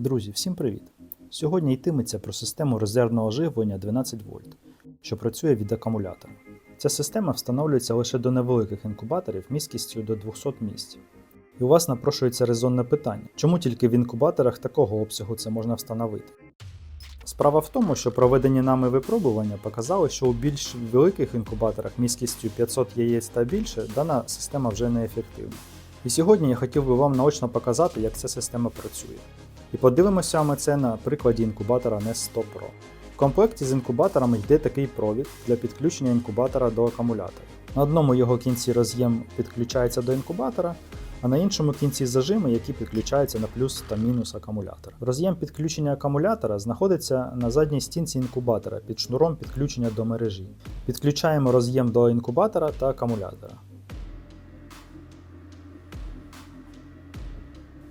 Друзі, всім привіт! Сьогодні йтиметься про систему резервного оживлення 12 вольт, що працює від акумулятора. Ця система встановлюється лише до невеликих інкубаторів міськістю до 200 місць. І у вас напрошується резонне питання, чому тільки в інкубаторах такого обсягу це можна встановити? Справа в тому, що проведені нами випробування показали, що у більш великих інкубаторах міськістю 500 яєць та більше дана система вже не ефективна. І сьогодні я хотів би вам наочно показати, як ця система працює. І подивимося ми це на прикладі інкубатора NES 100 Pro. В комплекті з інкубатором йде такий провід для підключення інкубатора до акумулятора. На одному його кінці роз'єм підключається до інкубатора, а на іншому кінці зажими, які підключаються на плюс та мінус акумулятора. Роз'єм підключення акумулятора знаходиться на задній стінці інкубатора під шнуром підключення до мережі. Підключаємо роз'єм до інкубатора та акумулятора.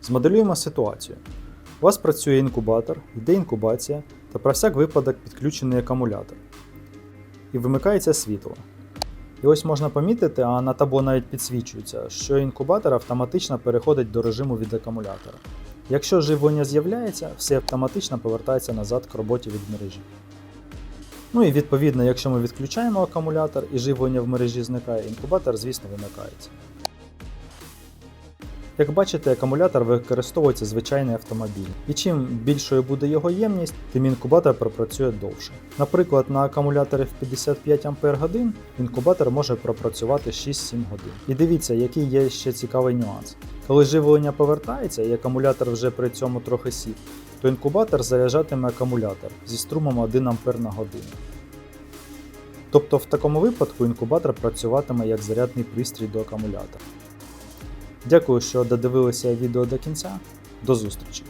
Змоделюємо ситуацію. У вас працює інкубатор, йде інкубація та про всяк випадок підключений акумулятор. І вимикається світло. І ось можна помітити, а на табло навіть підсвічується, що інкубатор автоматично переходить до режиму від акумулятора. Якщо живлення з'являється, все автоматично повертається назад к роботі від мережі. Ну і відповідно, якщо ми відключаємо акумулятор і живлення в мережі зникає, інкубатор, звісно, вимикається. Як бачите, акумулятор використовується звичайний автомобіль, і чим більшою буде його ємність, тим інкубатор пропрацює довше. Наприклад, на акумуляторі в 55 Ах інкубатор може пропрацювати 6-7 годин. І дивіться, який є ще цікавий нюанс. Коли живлення повертається і акумулятор вже при цьому трохи сів, то інкубатор заряджатиме акумулятор зі струмом 1 А на годину. Тобто в такому випадку інкубатор працюватиме як зарядний пристрій до акумулятора. Дякую, що додивилися відео до кінця. До зустрічі!